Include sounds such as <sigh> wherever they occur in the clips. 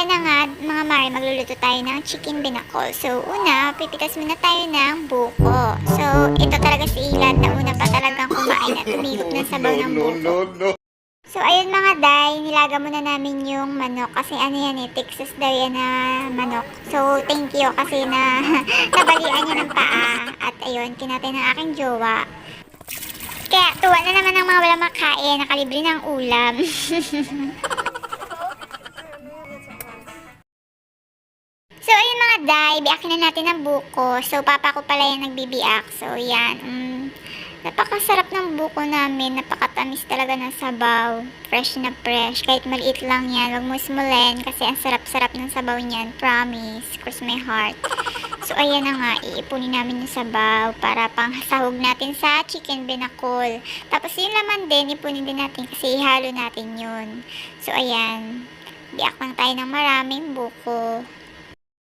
So ayan na nga mga mare, magluluto tayo ng chicken binakol. So una, pipitas muna tayo ng buko. So ito talaga si Ilan na una pa talagang kumain at tumigop ng sabaw ng buko. no, no. So ayun mga day, nilaga muna namin yung manok kasi ano yan eh, Texas daw yan na manok. So thank you kasi na <laughs> nabalian niya ng paa at ayun, kinatay ng aking jowa. Kaya tuwa na naman ng mga wala makain, nakalibre ng ulam. <laughs> day, biakin na natin ang buko. So, papa ko pala yung nagbibiak. So, yan. Mm, napakasarap ng buko namin. Napakatamis talaga ng sabaw. Fresh na fresh. Kahit maliit lang yan, wag mo smulin kasi ang sarap-sarap ng sabaw niyan. Promise. Cross my heart. So, ayan na nga. Iipunin namin yung sabaw para pang natin sa chicken binakol. Tapos, yung laman din, ipunin din natin kasi ihalo natin yun. So, ayan. Biak lang tayo ng maraming buko.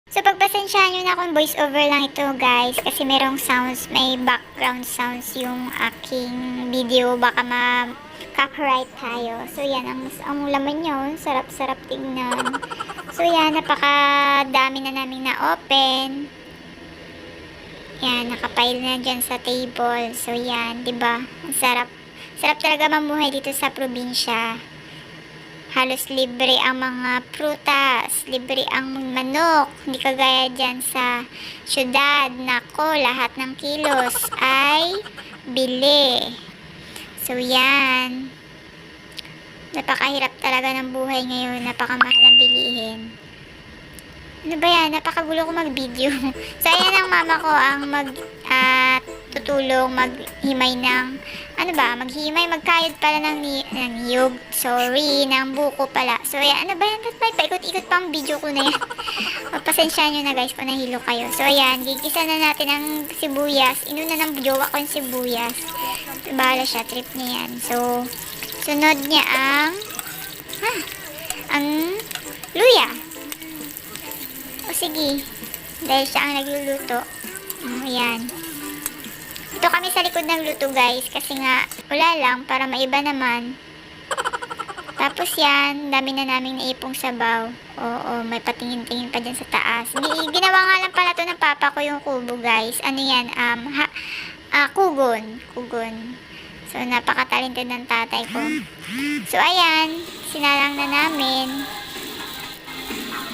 So, pagpasensyahan nyo na kung voice over lang ito, guys. Kasi merong sounds, may background sounds yung aking video. Baka ma-copyright tayo. So, yan. Ang, ang laman yun. Sarap-sarap tingnan. So, yan. Napakadami na namin na open. Yan. Nakapile na dyan sa table. So, yan. 'di ba Ang sarap. Sarap talaga mamuhay dito sa probinsya halos libre ang mga prutas, libre ang manok. Hindi kagaya dyan sa syudad. Nako, lahat ng kilos ay bili. So, yan. Napakahirap talaga ng buhay ngayon. Napakamahal ang bilihin. Ano ba yan? Napakagulo ko mag-video. <laughs> so, ayan ang mama ko ang mag, ah, tutulong maghimay ng, ano ba, maghimay, magkayod pala ng, ni- ng niyog, sorry, ng buko pala. So, ayan, ano ba yan? Ba't may paikot-ikot pa ang video ko na yan? <laughs> Magpasensya nyo na guys kung nahilo kayo. So, ayan, gigisa na natin ang sibuyas. Inuna ng jowa ko yung sibuyas. Bahala siya, trip niya yan. So, sunod niya ang, ha, ang luya. O sige, dahil siya ang nagluluto. Ayan. Ito kami sa likod ng luto guys kasi nga wala lang para maiba naman. Tapos yan, dami na naming naipong sabaw. Oo, may patingin-tingin pa dyan sa taas. Gi- Ginawa nga lang pala to ng papa ko yung kubo guys. Ano yan, um, ha, ah, kugon. Kugon. So, napaka-talented ng tatay ko. So, ayan, sinalang na namin.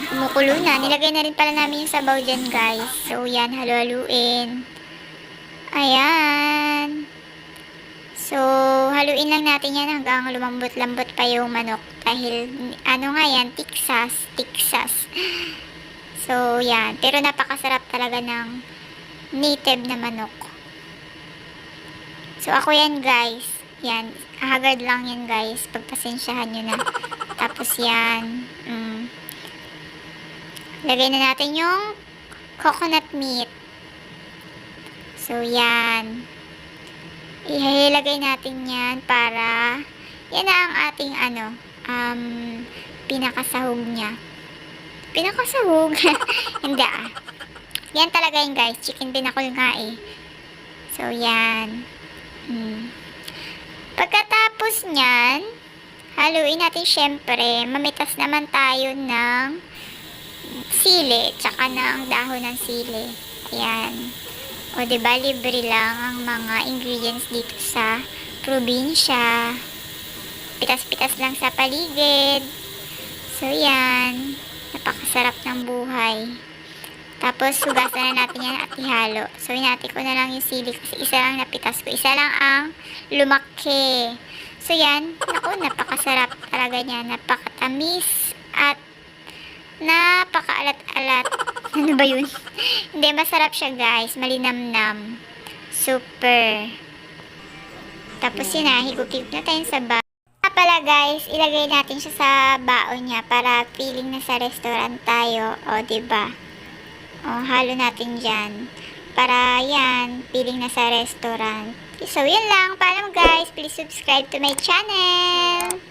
Kumukulo na. Nilagay na rin pala namin yung sabaw dyan, guys. So, yan, halo-haluin. Ayan. So, haluin lang natin yan hanggang lumambot-lambot pa yung manok. Dahil, ano nga yan, Texas. Texas. So, yan. Pero napakasarap talaga ng native na manok. So, ako yan, guys. Yan. Hagard lang yan, guys. Pagpasensyahan nyo na. <laughs> Tapos, yan. Mm. Lagay na natin yung coconut meat. So, yan. Ihilagay natin yan para yan na ang ating ano, um, pinakasahog niya. Pinakasahog? <laughs> Hindi ah. Yan talaga yun guys. Chicken binakol nga eh. So, yan. Hmm. Pagkatapos niyan, haluin natin syempre. Mamitas naman tayo ng sili, tsaka ng dahon ng sili. Ayan. O, ba libre lang ang mga ingredients dito sa probinsya. Pitas-pitas lang sa paligid. So, yan. Napakasarap ng buhay. Tapos, hugasan na natin yan at ihalo. So, hinati ko na lang yung sili kasi isa lang napitas ko. Isa lang ang lumaki. So, yan. Naku, napakasarap talaga niya. Napakatamis at napakaalat-alat. <laughs> Ano ba yun? Hindi, masarap siya guys. Malinamnam. Super. Tapos yun na, higupig na tayo sa ba. Ah, pala guys, ilagay natin siya sa baon niya para feeling na sa restaurant tayo. O, ba diba? O, halo natin dyan. Para yan, feeling na sa restaurant. So, yun lang. Paalam guys. Please subscribe to my channel.